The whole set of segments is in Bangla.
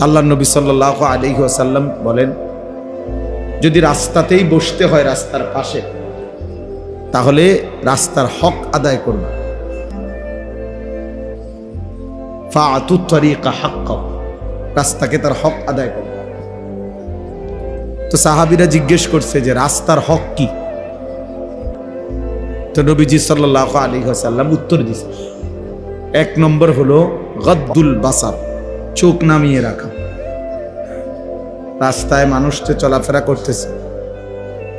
আল্লাহ নবী সাল্লাহ আলী আসাল্লাম বলেন, যদি রাস্তাতেই বসতে হয় রাস্তার পাশে, তাহলে রাস্তার হক আদায় করবে। হাক্ক, রাস্তাকে তার হক আদায় করবে। তো সাহাবিরা জিজ্ঞেস করছে যে, রাস্তার হক কি? তো নবীজি সাল্লাহ আলী সাল্লাম উত্তর দিছে। এক নম্বর হলো, গদ্দুল বাসার। চোখ নামিয়ে রাখা। রাস্তায় মানুষ তো চলাফেরা করতেছে।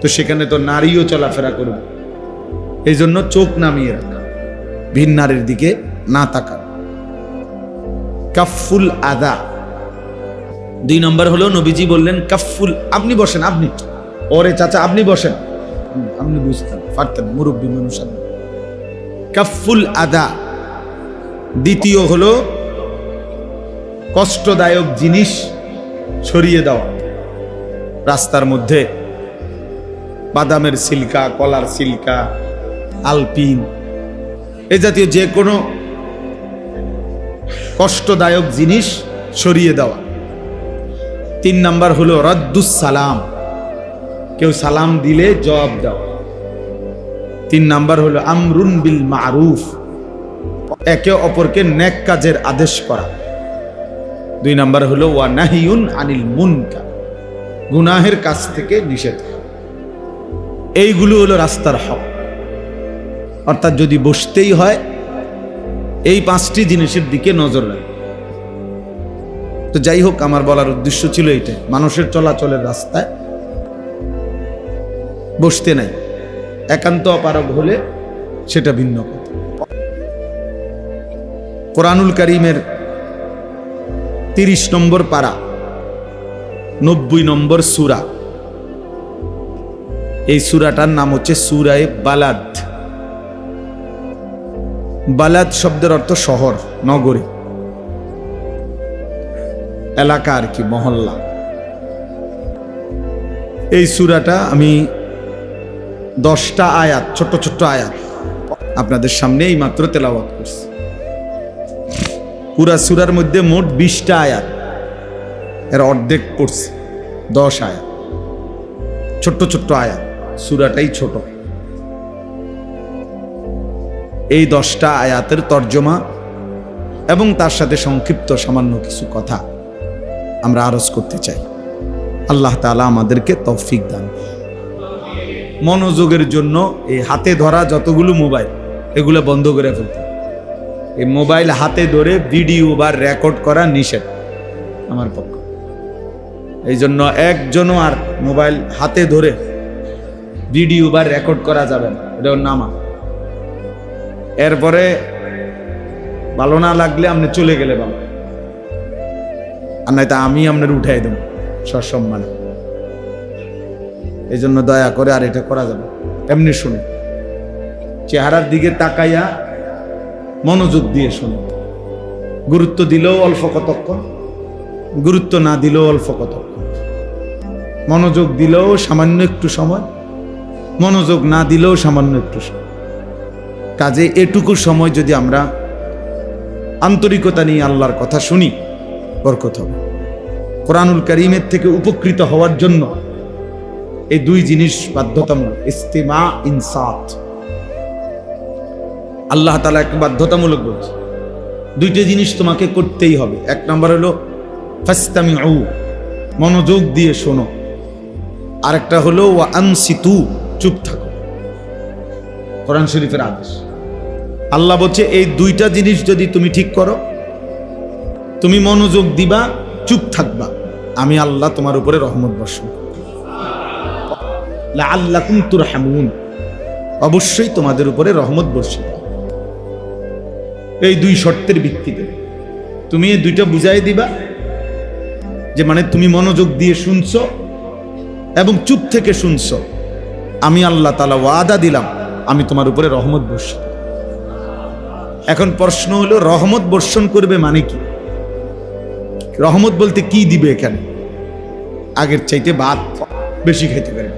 তো সেখানে তো নারীও চলাফেরা করবে। এই জন্য চোখ নামিয়ে রাখা। ভিন নারীর দিকে না তাকা। কাফুল আদা। দুই নম্বর হলো নবীজি বললেন কাফুল আপনি বসেন, আপনি। ওরে চাচা, আপনি বসেন। আপনি বুঝতেন, পারতেন, মুরব্বী মানুষ। কাফুল আদা। দ্বিতীয় হলো কষ্টদায়ক জিনিস ছড়িয়ে দেওয়া। রাস্তার মধ্যে বাদামের সিল্কা, কলার সিল্কা, আলপিন, এ জাতীয় যে কোনো কষ্টদায়ক জিনিস সরিয়ে দেওয়া। তিন নাম্বার হলো রদ্দুস সালাম। কেউ সালাম দিলে জবাব দেওয়া তিন নাম্বার হলো আমরুন বিল মারুফ। একে অপরকে নেক কাজের আদেশ করা। দুই নাম্বার হলো, ওয়া নাহিউন আনিল মুনকা গুনাহের কাছ থেকে নিষেধ। এইগুলো হলো রাস্তার হক। অর্থাৎ যদি বসতেই হয়, এই পাঁচটি জিনিসের দিকে নজর রাখবে তো যাই হোক, আমার বলার উদ্দেশ্য ছিল এইটাই। মানুষের চলাচলের রাস্তায় বসতে নাই। একান্ত অপারগ হলে সেটা ভিন্ন কথা। কোরআনুল করিমের তিরিশ নম্বর পারা, নব্বই নম্বর সুরা। এই সুরাটার নাম হচ্ছে সুরায় বালাদ। বালাদ শব্দের অর্থ শহর, নগরী। এলাকা আর কি, মহল্লা। এই সুরাটা আমি দশটা আয়াত, ছোট্ট ছোট্ট আয়াত আপনাদের সামনে এই মাত্র তেলাওয়াত করছি। পুরা সুরার মধ্যে মোট বিশটা আয়াত। এর অর্ধেক পড়ছে দশ আয়াত। ছোট্ট ছোট্ট আয়াত, সুরাটাই ছোট। এই দশটা আয়াতের তর্জমা এবং তার সাথে সংক্ষিপ্ত সামান্য কিছু কথা আমরা আরজ করতে চাই। আল্লাহ তাআলা আমাদেরকে তৌফিক দান। মনোযোগের জন্য এই হাতে ধরা যতগুলো মোবাইল, এগুলো বন্ধ করে ফেলতে। এই মোবাইল হাতে ধরে ভিডিও বা রেকর্ড করা নিষেধ আমার পক্ষ। এই জন্য একজনও আর মোবাইল হাতে ধরে ভিডিও বা রেকর্ড করা যাবে না। এটা নামা এরপরে ভালো না লাগলে আপনি চলে গেলে বাবা আর নয়তো আমি আপনার উঠাই দেব সসম্মানে। এই জন্য দয়া করে আর এটা করা যাবে এমনি শুনে চেহারার দিকে তাকাইয়া মনোযোগ দিয়ে শুনে। গুরুত্ব দিলেও অল্প কতক্ষণ? গুরুত্ব না দিলেও অল্প কতক্ষণ? মনোযোগ দিলেও সামান্য একটু সময়। মনোযোগ না দিলেও সামান্য একটু সময়। কাজে এটুকু সময় যদি আমরা আন্তরিকতা নিয়ে আল্লাহর কথা শুনি, বরকত হবে। কোরআনুল করিমের থেকে উপকৃত হওয়ার জন্য এই দুই জিনিস বাধ্যতামূলক। ইস্তেমা, ইনসাত। আল্লাহ তালা একটা বাধ্যতামূলক বলছে, দুইটা জিনিস তোমাকে করতেই হবে। এক নম্বর হলো ফাস্তামি মনোযোগ দিয়ে শোনো। আরেকটা হলো, ওয়া আনসিতু, চুপ থাকো। কোরআন শরীফের আদেশ। আল্লাহ বলছে, এই দুইটা জিনিস যদি তুমি ঠিক করো, তুমি মনোযোগ দিবা, চুপ থাকবা। আমি আল্লাহ তোমার উপরে রহমত বর্ষণ আল্লাহ তুর হামুন অবশ্যই তোমাদের উপরে রহমত বর্ষিত। এই দুই শর্তের ভিত্তিতে। তুমি এই দুইটা বুঝাই দিবা যে মানে তুমি মনোযোগ দিয়ে শুনছো এবং চুপ থেকে শুনছো। আমি আল্লাহ তালা ওয়াদা দিলাম, আমি তোমার উপরে রহমত বর্ষণ এখন প্রশ্ন হলো, রহমত বর্ষণ করবে মানে কি? রহমত বলতে কি দিবে এখানে? আগের চাইতে ভাত বেশি খাইতে পারে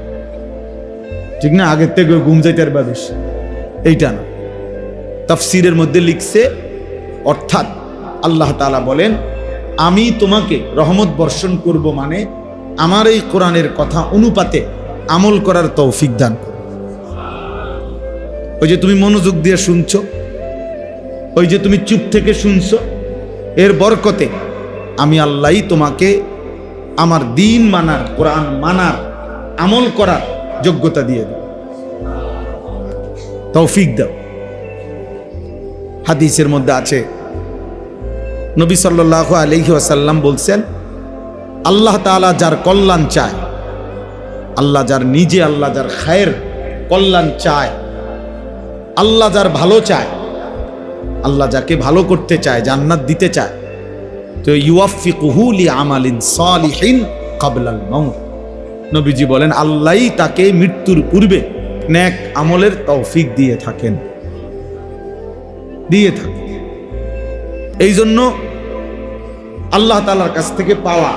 ঠিক না? আগের থেকে ঘুম যাইতে পারবা বেশি। এইটা না। তাফসিরের মধ্যে লিখছে, অর্থাৎ আল্লাহ তাআলা বলেন, আমি তোমাকে রহমত বর্ষণ করব মানে আমার এই কোরআনের কথা অনুপাতে আমল করার তৌফিক দান ওই যে তুমি মনোযোগ দিয়ে শুনছো, ওই যে তুমি চুপ থেকে শুনছো, এর বরকতে আমি আল্লাহই তোমাকে আমার দিন মানার, কোরআন মানার, আমল করার যোগ্যতা দিয়ে দাও তৌফিক দাও। হাদিসের মধ্যে আছে। নবী সাল্লাহ আলহি আসাল্লাম বলছেন, আল্লাহ তাআলা যার কল্যাণ চায়, আল্লাহ যার নিজে, আল্লাহ যার খায়ের কল্যাণ চায়, আল্লাহ যার ভালো চায়, আল্লাহ যাকে ভালো করতে চায়, জান্নাত দিতে চায়, তো ইউফিকুহু লি আমালিন সালিহিন কাবলাল মাউত। নবীজি বলেন, আল্লাহই তাকে মৃত্যুর পূর্বে ন্যাক আমলের তৌফিক দিয়ে থাকেন। দিয়ে থাকেন এই জন্য আল্লাহ তালার কাছ থেকে পাওয়া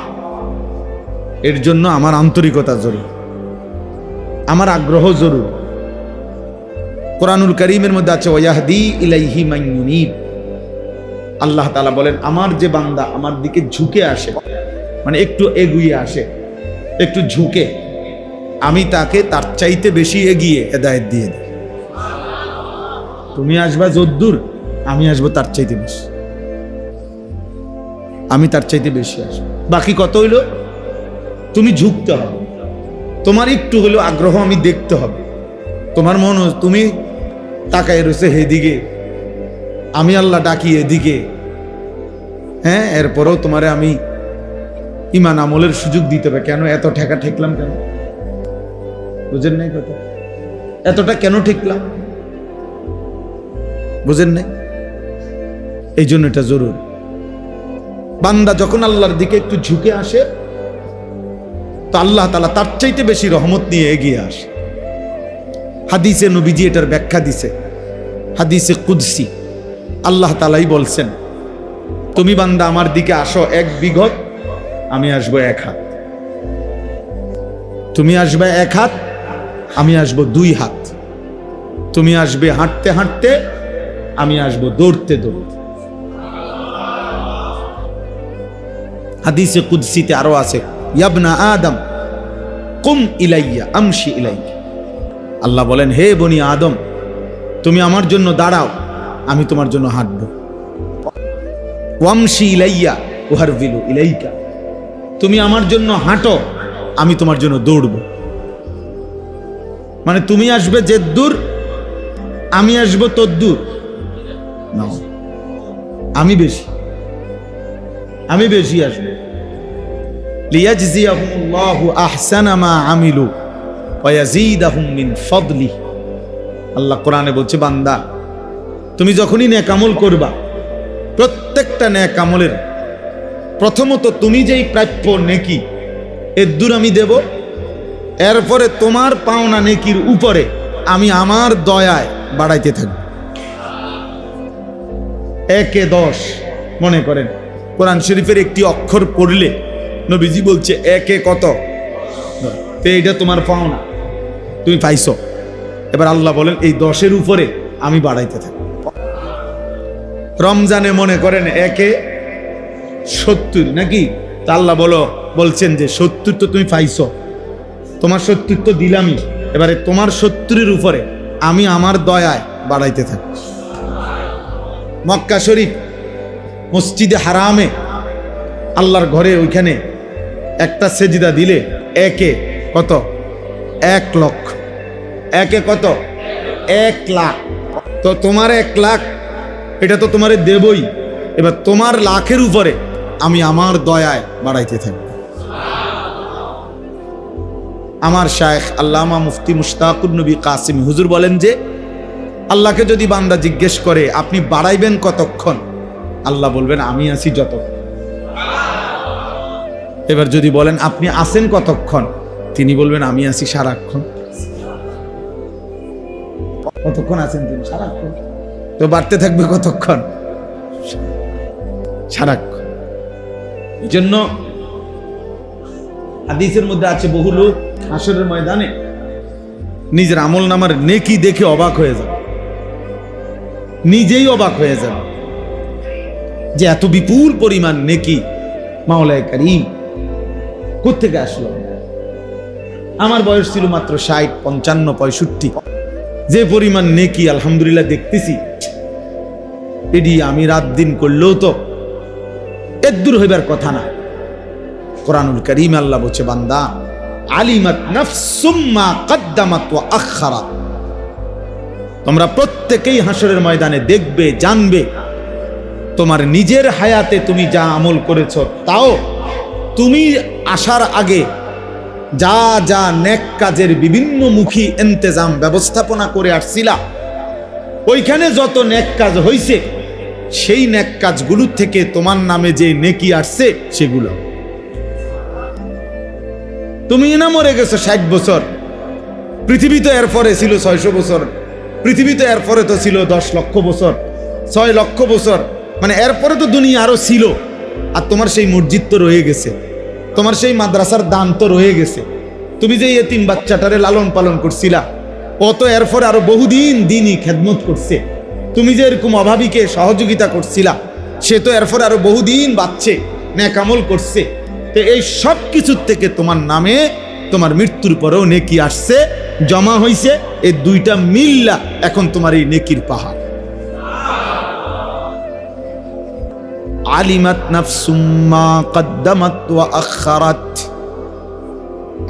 এর জন্য আমার আন্তরিকতা জরুরি। আমার আগ্রহ জরুরি। কোরআনুল করিমের মধ্যে আছে, ওয়াহদি ইলাইহি মাইয়ুনিব আল্লাহ তালা বলেন, আমার যে বান্দা আমার দিকে ঝুঁকে আসে মানে একটু এগুয়ে আসে, একটু ঝুঁকে, আমি তাকে তার চাইতে বেশি এগিয়ে হেদায়েত দিয়ে দিই। তুমি আসবা যদ্দূর আমি আসব তার চাইতে বেশি। আমি তার চাইতে বেশি আসব। বাকি কত হইল? তুমি ঝুঁকতে হবে। তোমার একটু হলেও আগ্রহ আমি দেখতে হবে। তোমার মন তুমি তাকায় রয়েছে হেদিকে। আমি আল্লাহ ডাকি এদিকে। হ্যাঁ এরপরেও তোমারে আমি ইমান আমলের সুযোগ দিতে হবে। কেন এত ঠেকা ঠেকলাম কেন? বুঝেন নাই কথা? এতটা কেন ঠেকলাম? বুঝেন নাই? এই জন্য এটা জরুর। বান্দা যখন আল্লাহর দিকে একটু ঝুঁকে আসে, তো আল্লাহ তালা তার চাইতে বেশি রহমত নিয়ে এগিয়ে আসে। হাদিসে নবীজি এটার ব্যাখ্যা দিছে। হাদিসে কুদসি। আল্লাহ তালাই বলছেন, তুমি বান্দা আমার দিকে আসো এক বিঘত, আমি আসব এক হাত। তুমি আসবে এক হাত, আমি আসব দুই হাত। তুমি আসবে হাঁটতে হাঁটতে, আমি আসব দৌড়তে দৌড়তে। হাদিসে কুদসিতে আরও আছে, ইয়াবনা আদম, কুম ইলাইয়া, আমশি ইলাইয়া। আল্লাহ বলেন, হে বনি আদম, তুমি আমার জন্য দাঁড়াও, আমি তোমার জন্য হাঁটব। ওয়ামশি ইলাইয়া ওহার বিলু ইলাইকা। তুমি আমার জন্য হাঁটো, আমি তোমার জন্য দৌড়ব। মানে তুমি আসবে যে দূর, আমি আসব তোর দূর। আমি বেশি আমি বেশি আসব। লিয়াজজিয়াহুমুল্লাহু আহসানা মা আমিলু ওয়ায়াজিদাহুম মিন ফদলি আল্লাহ কোরআনে বলছে, বান্দা, তুমি যখনই ন্যাক আমল করবা, প্রত্যেকটা ন্যাক আমলের, প্রথমত তুমি যেই প্রাপ্য নেকি, এর দূর আমি দেব, এরপরে তোমার পাওনা নেকির উপরে আমি আমার দয়ায় বাড়াইতে থাকব। একে দশ, মনে করেন, কোরআন শরীফের একটি অক্ষর পড়লে নবীজি বলছে, একে কত? তো এইটা তোমার পাওনা। তুমি পাইছো। এবার আল্লাহ বলেন, এই দশের উপরে আমি বাড়াইতে থাকি রমজানে মনে করেন একে সত্তর নাকি? তা আল্লাহ বলো, বলছেন যে, সত্তর তো তুমি পাইছো। তোমার সত্তর তো দিলামই। এবারে তোমার সত্তরের উপরে আমি আমার দয়ায় বাড়াইতে থাকি মক্কা শরীফ, মসজিদে হারামে আল্লাহর ঘরে ওইখানে একটা সেজিদা দিলে একে কত? এক লক্ষ। একে কত? এক লাখ। তো তোমার এক লাখ, এটা তো তোমারে দেবই। এবার তোমার লাখের উপরে আমি আমার দয়ায় বাড়াইতে থাকব। আমার শায়েখ আল্লামা মুফতি মুশতাকুর নবী কাসিম হুজুর বলেন যে, আল্লাহকে যদি বান্দা জিজ্ঞেস করে, আপনি বাড়াইবেন কতক্ষণ? আল্লাহ বলবেন, আমি আছি যত এবার যদি বলেন, আপনি আসেন কতক্ষণ? তিনি বলবেন, আমি আছি সারাক্ষণ। কতক্ষণ আছেন তিনি? সারাক্ষণ। তো বাড়তে থাকবে কতক্ষণ? সারাক্ষণ। এই জন্য হাদিসের মধ্যে আছে, বহু লোক হাসরের ময়দানে নিজের আমল নামার নেকি দেখে অবাক হয়ে যাবে। নিজেই অবাক হয়ে যাবে যে এত বিপুল পরিমাণ নেকি মাওলায় কারিম কোথেকে আসলো? আমার বয়স ছিল মাত্র ষাট, পঞ্চান্ন, পঁয়ষট্টি। যে পরিমাণ নেকি আলহামদুলিল্লাহ দেখতেছি, এটি আমি রাত দিন করলেও তো এর হইবার কথা না। কোরআনুল করিম আল্লাহ বলছে, বান্দা, আলিমাত নাফসুম্মা কদ্দামাত ওয়া আখারাত তোমরা প্রত্যেকেই হাসরের ময়দানে দেখবে, জানবে, তোমার নিজের হায়াতে তুমি যা আমল করেছ, তাও তুমি আসার আগে যা যা নেক কাজের বিভিন্ন মুখী এন্তেজাম ব্যবস্থাপনা করে আসছিলা, ওইখানে যত নেক কাজ হইছে, সেই নেক কাজগুলোর থেকে তোমার নামে যে নেকি আসছে, সেগুলো। তুমি না মরে গেছো ষাট বছর, পৃথিবী তো এরপরে ছিল ছয়শো বছর, পৃথিবী তো এর পরে তো ছিল দশ লক্ষ বছর, ছয় লক্ষ বছর মানে এরপরে তো দুনিয়া আরও ছিল। আর তোমার সেই মসজিদ তো রয়ে গেছে। তোমার সেই মাদ্রাসার দান তো রয়ে গেছে। তুমি যে তিন বাচ্চাটারে লালন পালন করছিলা, ও তো এরপরে আরও বহুদিন দিনই খেদমত করছে। তুমি যে এরকম অভাবীকে সহযোগিতা করছিলা, সে তো এরপর আরও বহুদিন বাচ্চে ন্যাকামল করছে। তো এই সব কিছুর থেকে তোমার নামে তোমার মৃত্যুর পরেও নেকি আসছে, জমা হইছে এই দুইটা মিল্লা এখন তোমার এই নেকির পাহাড়। আলিমাত নাফসুম্মা কদ্দামাত ওয়া আখারাত।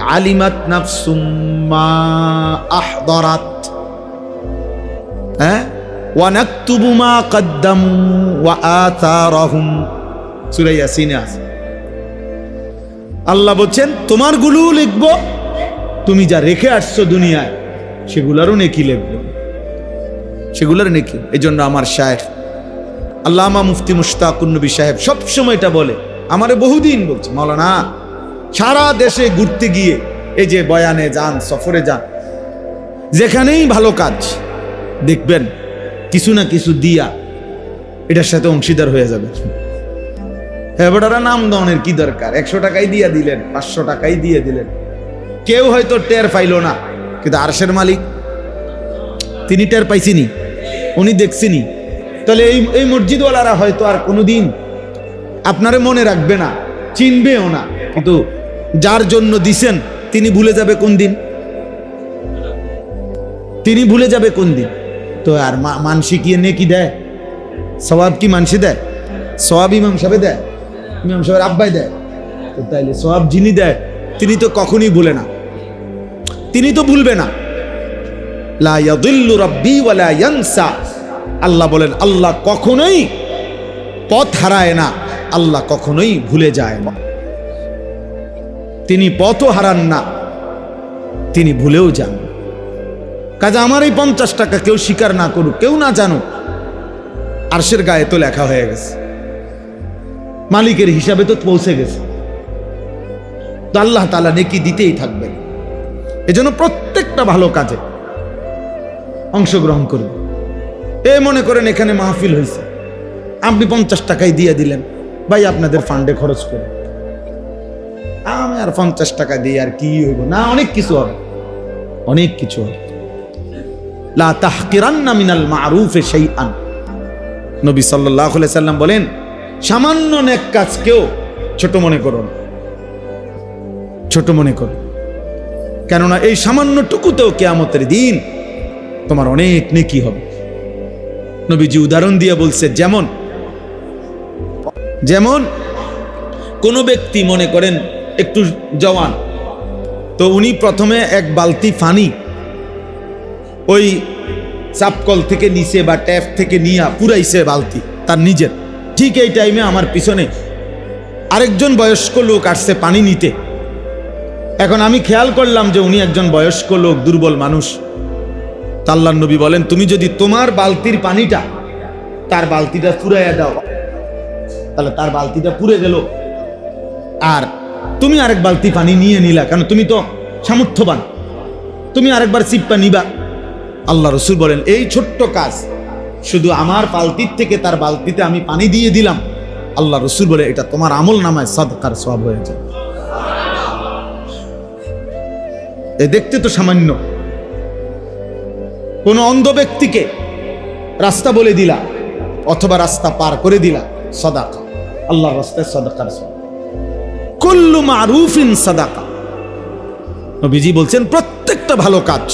আলিমাত নাফসুম্মা আহদারাত। হ্যাঁ? মা কদ্দামু ওয়া আথারাহুম সূরা ইয়াসিনে আছে। আল্লাহ বলছেন, তোমার গুলোও লিখব, তুমি যা রেখে আসছো দুনিয়ায়, সেগুলারও নেকি লিখব। সেগুলার নেকি এই জন্য আমার শায়েখ আল্লামা মুফতি মুশতাকুন্নবী সাহেব সবসময় এটা বলে, আমারে বহুদিন বলছে মৌলানা সারা দেশে ঘুরতে গিয়ে এই যে বয়ানে যান, সফরে যান, যেখানেই ভালো কাজ, দেখবেন কিছু না কিছু দিয়া এটার সাথে অংশীদার হয়ে যাবে। হ্যাঁ নাম দনের কি দরকার? একশো টাকাই দিয়ে দিলেন, পাঁচশো টাকাই দিয়ে দিলেন। কেউ হয়তো টের পাইলো না, কিন্তু আরশের মালিক, তিনি টের পাইছিনি, উনি দেখছিনি। তাহলে এই এই মসজিদওয়ালারা হয়তো আর কোনোদিন আপনারে মনে রাখবে না, চিনবেও না। কিন্তু যার জন্য দিছেন, তিনি ভুলে যাবে কোন দিন? তিনি ভুলে যাবে কোন দিন? তো আর মানসি কি নেকি দেয়? সবাব কি মানসি দেয়? সবাব ইমাম সাহেবে দেয়? ইমাম সাহেবের আব্বাই দেয়? তো তাইলে সবাব যিনি দেয়, তিনি তো কখনই ভুলে না। তিনি তো ভুলবে না। লা ইয়াদিল্লু রাব্বি ওয়ালা ইয়ানসা। আল্লাহ বলেন, আল্লাহ কখনোই পথ হারায় না, আল্লাহ কখনোই ভুলে যায় না। তিনি পথও হারান না, তিনি ভুলেও যান কাজে আমার এই পঞ্চাশ টাকা কেউ স্বীকার না করুক, কেউ না জানুক, আরশের গায়ে তো লেখা হয়ে গেছে। মালিকের হিসাবে তো পৌঁছে গেছে। তো আল্লাহ তালা নেকি দিতেই থাকবেন। এজন্য প্রত্যেকটা ভালো কাজে অংশগ্রহণ করবে এ মনে করেন এখানে মাহফিল হয়েছে। আপনি পঞ্চাশ টাকাই দিয়ে দিলেন। ভাই, আপনাদের ফান্ডে খরচ করে। আমি আর পঞ্চাশ টাকা দিয়ে আর কি হইব? না, অনেক কিছু হবে। অনেক কিছু হবে। লা তাহকিরান্না মিনাল মারুফে শাইআন। নবী সাল্লাল্লাহু আলাইহি সাল্লাম বলেন, সামান্য নেক কাজকেও ছোট মনে করো ছোট মনে করো। কেননা এই সামান্যটুকুতেও কেয়ামতের দিন তোমার অনেক নেকি হবে। নবীজি উদাহরণ দিয়ে বলছে, যেমন যেমন, কোনো ব্যক্তি মনে করেন একটু জওয়ান, তো উনি প্রথমে এক বালতি ফানি ওই চাপকল থেকে নিচে বা ট্যাপ থেকে নিয়ে পুরাইছে বালতি, তার নিজের। ঠিক এই টাইমে আমার পিছনে আরেকজন বয়স্ক লোক আসছে পানি নিতে। এখন আমি খেয়াল করলাম যে উনি একজন বয়স্ক লোক, দুর্বল মানুষ। তাল্লাহ নবী বলেন, তুমি যদি তোমার বালতির পানিটা তার বালতিটা ফুরাইয়া দাও, তাহলে তার বালতিটা পুড়ে গেল। আর তুমি আরেক বালতি পানি নিয়ে নিলা, কারণ তুমি তো সামর্থ্যবান। তুমি আরেকবার সিপ্পা নিবা। আল্লাহ রসুল বলেন, এই ছোট্ট কাজ, শুধু আমার বালতির থেকে তার বালতিতে আমি পানি দিয়ে দিলাম। আল্লাহ রসুল বলে, এটা তোমার আমল নামায় সদকার সব হয়ে যায় এ দেখতে তো সামান্য কোনো অন্ধ ব্যক্তিকে রাস্তা বলে দিলা অথবা রাস্তা পার করে দিলা, সদাকা। আল্লাহর রাস্তায় সদাকার কুল্লু মারুফিন সাদাকা। নবীজি বলছেন, প্রত্যেকটা ভালো কাজ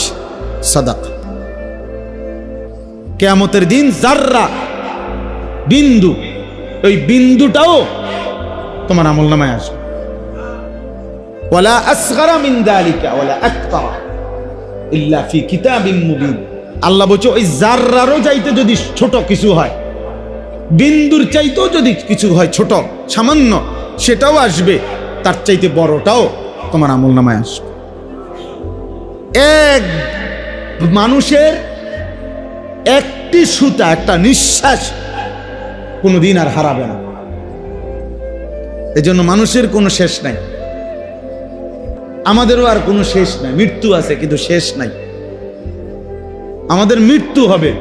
সাদাকা। কেয়ামতের দিন জাররা বিন্দু, ওই বিন্দুটাও তোমার আমল নামায় আসবে। ওয়ালা আসগারা মিন দালিকা, ওয়ালা আকতারা ইল্লা ফি কিতাবিন মুবিন। আল্লাহ বলছে, ওই জাররারও যাইতে যদি ছোট কিছু হয়, বিন্দুর চাইতেও যদি কিছু হয় ছোট, সামান্য, সেটাও আসবে, তার চাইতে বড়টাও তোমার আমল নামায় আসবে। এক মানুষের একটি সুতা, একটা নিঃশ্বাস কোনোদিন আর হারাবে না। এজন্য মানুষের কোনো শেষ নাই। আমাদেরও আর কোনো শেষ নাই। মৃত্যু আছে, কিন্তু শেষ নাই। আমাদের মৃত্যু হবে।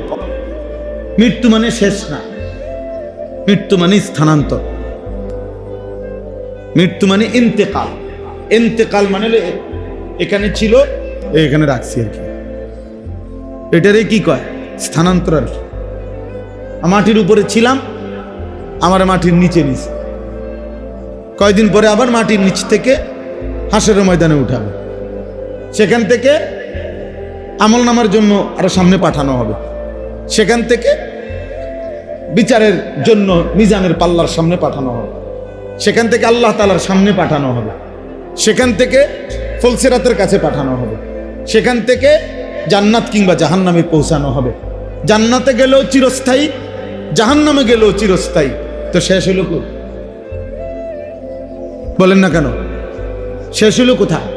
মৃত্যু মানে শেষ না। মৃত্যু মানে স্থানান্তর। মৃত্যু মানে ইন্তেকাল। ইন্তেকাল মানে এখানে ছিল, এখানে রাখছি আর কি। এটারে কি কয়? স্থানান্তর আর কি মাটির উপরে ছিলাম, আমার মাটির নিচে নিচে। কয়দিন পরে আবার মাটির নিচ থেকে হাঁসের ময়দানে উঠাবে। সেখান থেকে আমল নামার জন্য আরও সামনে পাঠানো হবে। সেখান থেকে বিচারের জন্য মিজানের পাল্লার সামনে পাঠানো হবে। সেখান থেকে আল্লাহ তালার সামনে পাঠানো হবে। সেখান থেকে ফলসেরাতের কাছে পাঠানো হবে। সেখান থেকে জান্নাত কিংবা জাহান্নামে পৌঁছানো হবে। জান্নাতে গেলেও চিরস্থায়ী, জাহান্নামে গেলেও চিরস্থায়ী। তো শেষ হলো কো বলেন না কেন? শেষ হলো কোথায়?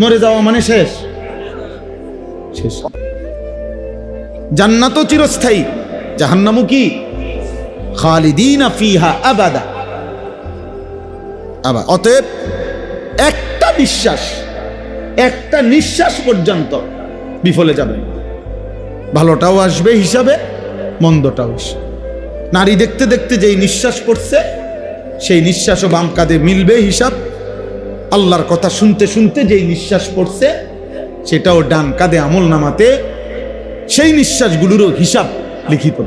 মরে যাওয়া মানে শেষ? শেষ। জান্নাতও চিরস্থায়ী, জাহান্নামও কি? খালিদিনা ফিহা আবাদা। আবার অতএব একটা নিঃশ্বাস একটা নিঃশ্বাস পর্যন্ত বিফলে যাবে। ভালোটাও আসবে হিসাবে, মন্দটাও আসবে। নারী দেখতে দেখতে যেই নিঃশ্বাস পড়ছে, সেই নিঃশ্বাসও বাম কাঁধে মিলবে হিসাব। আল্লাহর কথা শুনতে শুনতে যেই নিঃশ্বাস পড়ছে সেটাও ডান কাঁধে আমল নামাতে সেই নিঃশ্বাসগুলোরও হিসাব লিখিত।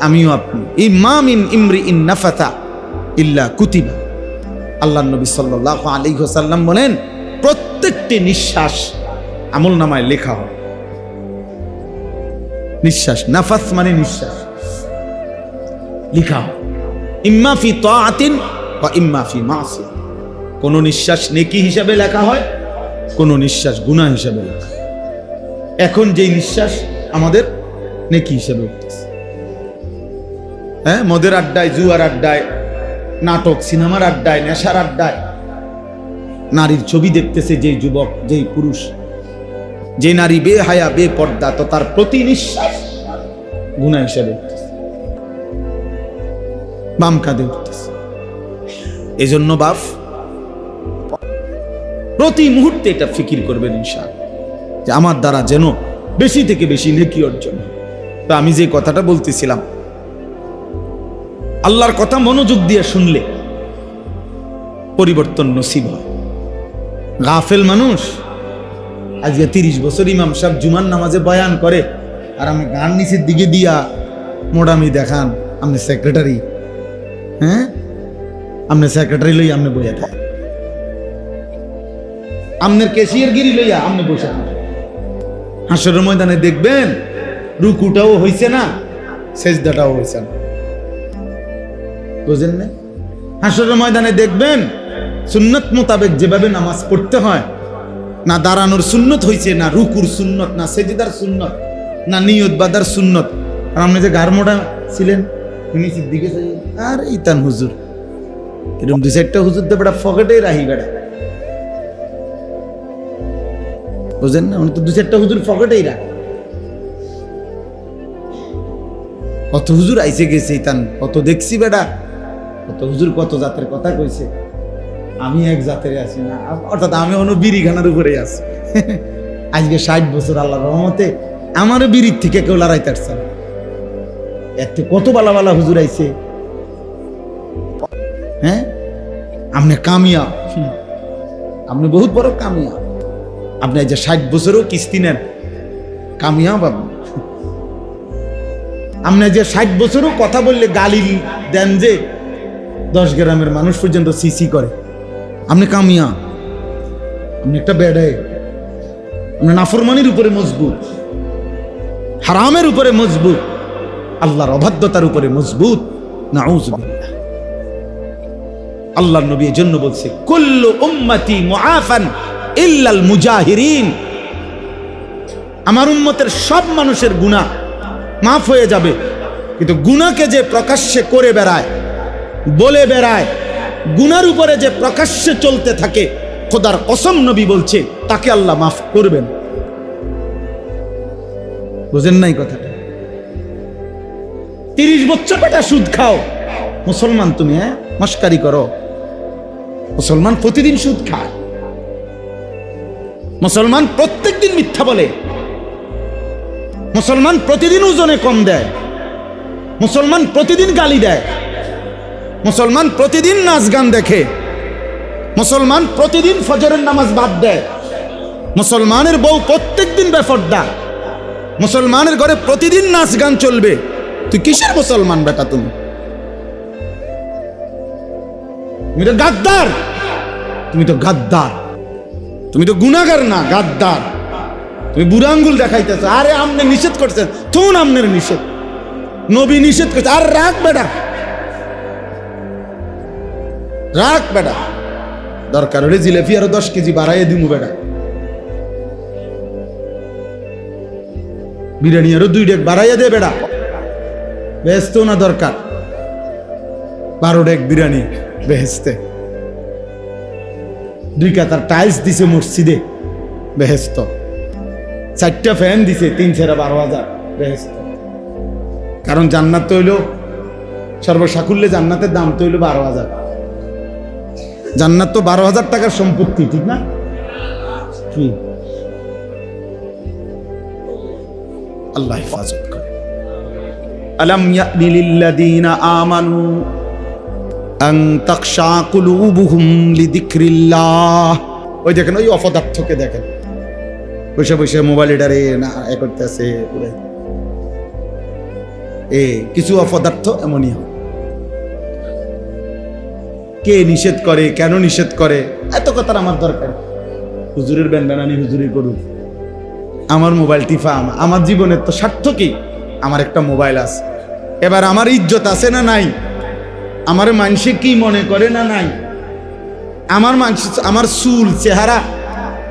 আমিও আপনি। ইমাম ইন ইমরি ইন নাফাতা ইল্লা কুতিবা। আল্লাহ নবী সাল্লাহ আলী হোসাল্লাম বলেন, প্রত্যেকটি নিঃশ্বাস আমল নামায় লেখা হয়। নিঃশ্বাস, নাফাস মানে নিঃশ্বাস। লিখা হয়। ইম্মা ফি তাআতিন বা ইম্মা ফি মাসিয়া। কোন নিঃশ্বাস নেকি হিসাবে লেখা হয়। কোন নিঃশ্বাস গুনাহ হিসাবে লেখা এখন যেই নিঃশ্বাস আমাদের নেকি হিসাবে উঠতেছে। হ্যাঁ মদের আড্ডায়, জুয়ার আড্ডায়, নাটক, সিনেমার আড্ডায়, নেশার আড্ডায় নারীর ছবি দেখতেছে যেই যুবক, যেই পুরুষ, যে নারী বে হায়া বে পর্দা তো তার প্রতি নিঃশ্বাস গুণা হিসেবে বাম কাঁধে উঠতেছে। এজন্য বাপ প্রতি মুহূর্তে এটা ফিকির করবেন ইনশা যে আমার দ্বারা যেন বেশি থেকে বেশি নেকি অর্জন। তো আমি যে কথাটা বলতেছিলাম, আল্লাহর কথা মনোযোগ দিয়ে শুনলে পরিবর্তন নসিব হয়। গাফেল মানুষ, আজকে তিরিশ বছর ইমাম সাহেব জুমার নামাজে বয়ান করে, আর আমি গান নিচের দিকে দিয়া মোটামি দেখান, আপনি সেক্রেটারি হ্যাঁ? আপনি সেক্রেটারি লইয়া আপনি বইয়া থাকেন আপনার ক্যাশিয়ার গিরি লইয়া আপনি বসে থাকেন হাসরের ময়দানে দেখবেন, রুকুটাও হইছে না, সেজদাটাও হইছে না। বুঝেন না হাসরের ময়দানে দেখবেন, সুন্নত মোতাবেক যেভাবে নামাজ পড়তে হয়, না দাঁড়ানোর সুন্নত হইছে, না রুকুর সুন্নত, না সেজিদার সুন্নত, না নিয়ত বাদার সুন্নত। আর আপনি যে গারমোটা ছিলেন নিচের দিকে আর ইতান হুজুর, এরকম দু চারটা হুজুর তো বেটা ফকেটে রাহি বেটা। বুঝলেন না? উনি তো দু চারটা হুজুর ফকেটেই রাখ। কত হুজুর আইসে গেছে ইতান কত দেখছি বেটা। কত হুজুর কত জাতের কথা কইছে। আমি এক জাতের আছি না, অর্থাৎ আমি অন্য বিড়িখানার উপরেই আছি। আজকে ষাট বছর আল্লাহ রহমতে আমারও বিড়ির থেকে কেউ লড়াইতে পারছে না। এত কত বালা বালা হুজুর আইছে। হ্যাঁ? আপনি কামিয়া আপনি বহুত বড় কামিয়া আপনি যে ষাট বছরও কিস্তি নেন কামিয়া পাবেন আপনি যে ষাট বছরও কথা বললে গালি দেন যে, দশ গ্রামের মানুষ পর্যন্ত সিসি করে। আপনি কামিয়া আপনি একটা বেড়ে। আপনি নাফরমানির উপরে মজবুত। হারামের উপরে মজবুত। আল্লাহর অবাধ্যতার উপরে মজবুত। না আল্লাহ নবী এর জন্য বলছে, কুল্লু উম্মতি মুআফান ইল্লাল মুজাহিরিন। আমার উম্মতের সব মানুষের গুনাহ মাফ হয়ে যাবে। কিন্তু গুণাকে যে প্রকাশ্যে করে বেড়ায়, বলে বেড়ায় গুনার উপরে যে প্রকাশ্যে চলতে থাকে, খোদার কসম নবী বলছে, তাকে আল্লাহ মাফ করবেন। বুঝেন নাই কথাটা? তিরিশ বছর বেটা সুদ খাও। মুসলমান তুমি হ্যাঁ? মস্কারি করো। মুসলমান প্রতিদিন সুদ খায়। মুসলমান প্রত্যেক দিন মিথ্যা বলে। মুসলমান প্রতিদিন ওজনে কম দেয়। মুসলমান প্রতিদিন গালি দেয়। মুসলমান প্রতিদিন নাচ গান দেখে। মুসলমান প্রতিদিন ফজরের নামাজ বাদ দেয়। মুসলমানের বউ প্রত্যেক দিন বেফর্দা। মুসলমানের ঘরে প্রতিদিন নাচ গান চলবে। তুই কিসের মুসলমান বেটা তুমি? তুমি তো গাদ্দার। তুমি তো গাদ্দার। তুমি তো গুনাগার না, গাদ্দার। তুমি বুড়া আঙ্গুল দেখাইতেছ। আরে আমনে নিষেধ করছেন। তুন আমনের নিষেধ। নবী নিষেধ করছে। আর রাখ বেটা রাখ বেটা দরকার হলে জিলেপি আরও দশ কেজি বাড়াইয়ে দিমু বেটা বিরিয়ানি আরও দুই ডেক বাড়াইয়া দে বেটা বেহেস্ত না দরকার। বারো ডেক বিরিয়ানি বেহেস্তে। দুই কাতার টাইলস দিছে মসজিদে, বেহেস্ত। চারটা ফ্যান দিছে, তিন ছেড়া বারো হাজার, বেহেস্ত। কারণ জান্নাত তো হইল, সর্বসাকুল্যে জান্নাতের দাম তো হইল বারো হাজার। জান্নাত তো বারো হাজার টাকার সম্পত্তি, ঠিক না? আল্লাহ হেফাজত করে। আলম ইয়ানি আমানু আন তাখশা কুলুবুহুম লিযিকরিল্লাহ ওই দেখেন, ওই অপদার্থকে দেখেন। বসে বসে মোবাইল এটারে না, এ করতেছে এ, কিছু অপদার্থ এমনই হয়। কে নিষেধ করে, কেন নিষেধ করে, এত কথার আমার দরকার। হুজুরের ব্যান্ডানানি হুজুরি করুক। আমার মোবাইল টিফা আমার জীবনের তো স্বার্থ কি? আমার একটা মোবাইল আছে। এবার আমার ইজ্জত আছে না নাই? আমার মানুষে কি মনে করে না নাই? আমার মানুষ আমার চুল, চেহারা,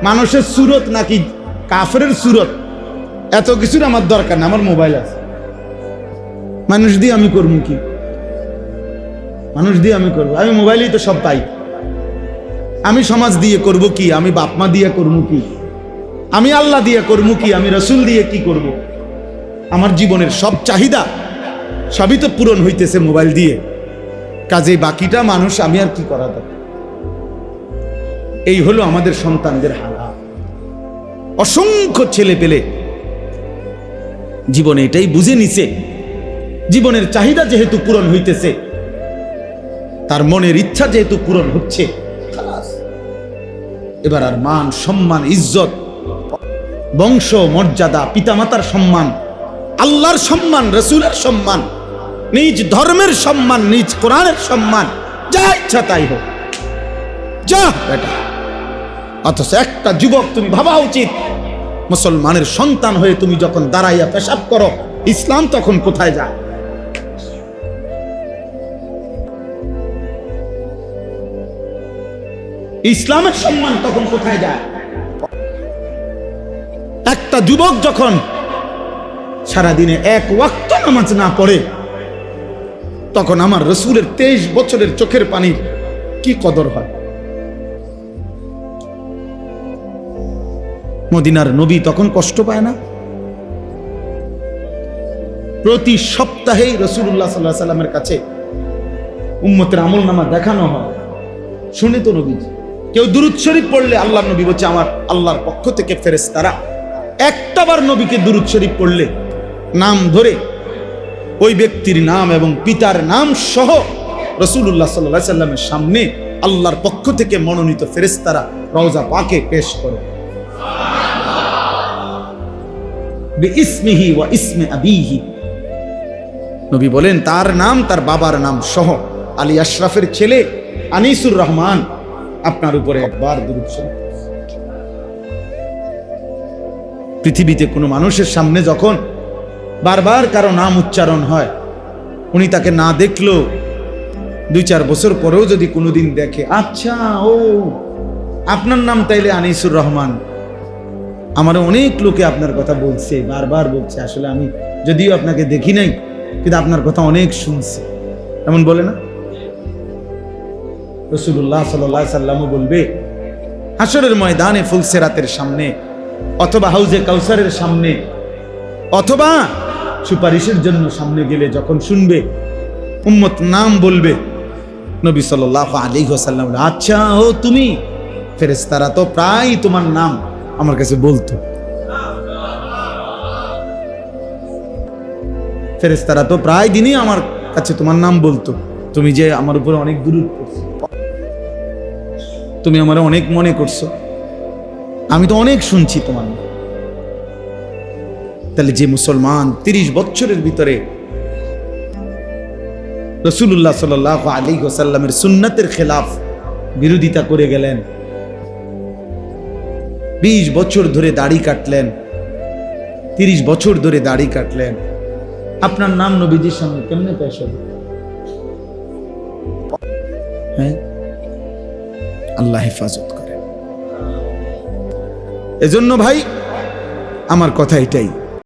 মানুষের সুরত নাকি কাফরের সুরত? এত কিছুর আমার দরকার না, আমার মোবাইল আছে। মানুষ দিয়ে আমি করব কি? মানুষ দিয়ে আমি করব। আমি মোবাইলেই তো সব পাই। আমি সমাজ দিয়ে করব কি? আমি বাপমা দিয়ে করব কি? আমি আল্লাহ দিয়ে করব কি? আমি রসুল দিয়ে কি করব। আমার জীবনের সব চাহিদা সবই তো পূরণ হইতেছে মোবাইল দিয়ে। কাজে বাকিটা মানুষ আমি আর কি করা দরকার? এই হলো আমাদের সন্তানদের হালাত অসংখ্য ছেলে পেলে জীবনে এটাই বুঝে নিছে। জীবনের চাহিদা যেহেতু পূরণ হইতেছে, তার মনের ইচ্ছা যেহেতু পূরণ হচ্ছে। এবার আর মান, সম্মান, ইজ্জত, বংশ, মর্যাদা, পিতামাতার সম্মান, আল্লাহর সম্মান, রসুলের সম্মান নিজ ধর্মের সম্মান, নিজ কোরআনের সম্মান, যা ইচ্ছা তাই হোক। যা বেটা। অথচ একটা যুবক তুমি ভাবা উচিত, মুসলমানের সন্তান হয়ে তুমি যখন দাঁড়াইয়া পেশাব করো, ইসলাম তখন কোথায় যায়? ইসলামের সম্মান তখন কোথায় যায়? একটা যুবক যখন সারাদিনে এক ওয়াক্ত নামাজ না পড়ে তখন আমার রসুলের তেইশ বছরের চোখের পানির কি কদর হয়। মদিনার নবী তখন কষ্ট পায় না। প্রতি সপ্তাহেই রসুল্লাহ সাল্লাহ সাল্লামের কাছে উম্মতের আমল নামা দেখানো হয়। শুনে তো নবী, কেউ দুরুদ শরীফ পড়লে আল্লাহ নবী বলছে, আমার আল্লাহর পক্ষ থেকে ফেরেস তারা একটাবার নবীকে দুরুদ শরীফ পড়লে নাম ধরে ওই ব্যক্তির নাম এবং পিতার নাম সহ রসুল্লাহ সাল্লাহ সাল্লামের সামনে আল্লাহর পক্ষ থেকে মনোনীত ফেরেস্তারা রওজা পাকে পেশ করে। নবী বলেন, তার নাম, তার বাবার নাম সহ আলী আশরাফের ছেলে আনিসুর রহমান আপনার উপরে একবার পৃথিবীতে কোনো মানুষের সামনে যখন বারবার কারও নাম উচ্চারণ হয়। উনি তাকে না দেখল দুই চার বছর পরেও যদি কোনোদিন দেখে আচ্ছা ও, আপনার নাম তাইলে আনিসুর রহমান। আমার অনেক লোকে আপনার কথা বলছে, বারবার বলছে, আসলে আমি যদিও আপনাকে দেখি নাই, কিন্তু আপনার কথা অনেক শুনছি। এমন বলে না? রসুল্লাহ সাল্লাহ সাল্লামও বলবে হাসরের ময়দানে ফুলসেরাতের সামনে অথবা হাউজে কাউসারের সামনে অথবা সুপারিশের জন্য সামনে গেলে যখন শুনবে, উম্মত নাম বলবে, নবী সাল আলী সাল্লাম আচ্ছা ও তুমি? ফেরেস্তারা তো প্রায় তোমার নাম আমার কাছে বলতো। ফেরেস্তারা তো প্রায় দিনই আমার কাছে তোমার নাম বলতো। তুমি যে আমার উপরে অনেক করছ, তুমি আমার অনেক মনে করছ, আমি তো অনেক শুনছি তোমার নাম। তাহলে যে মুসলমান তিরিশ বছরের ভিতরে রসুল্লাহ সাল আলী ওসাল্লামের সুন্নাতের খেলাফ বিরোধিতা করে গেলেন। বিশ বছর ধরে দাড়ি কাটলেন। তিরিশ বছর ধরে দাড়ি কাটলেন। আপনার নাম নবীজির সামনে কেমনে পেশ হবে? হ্যাঁ? আল্লাহ হেফাজত করে এজন্য ভাই, আমার কথা এটাই।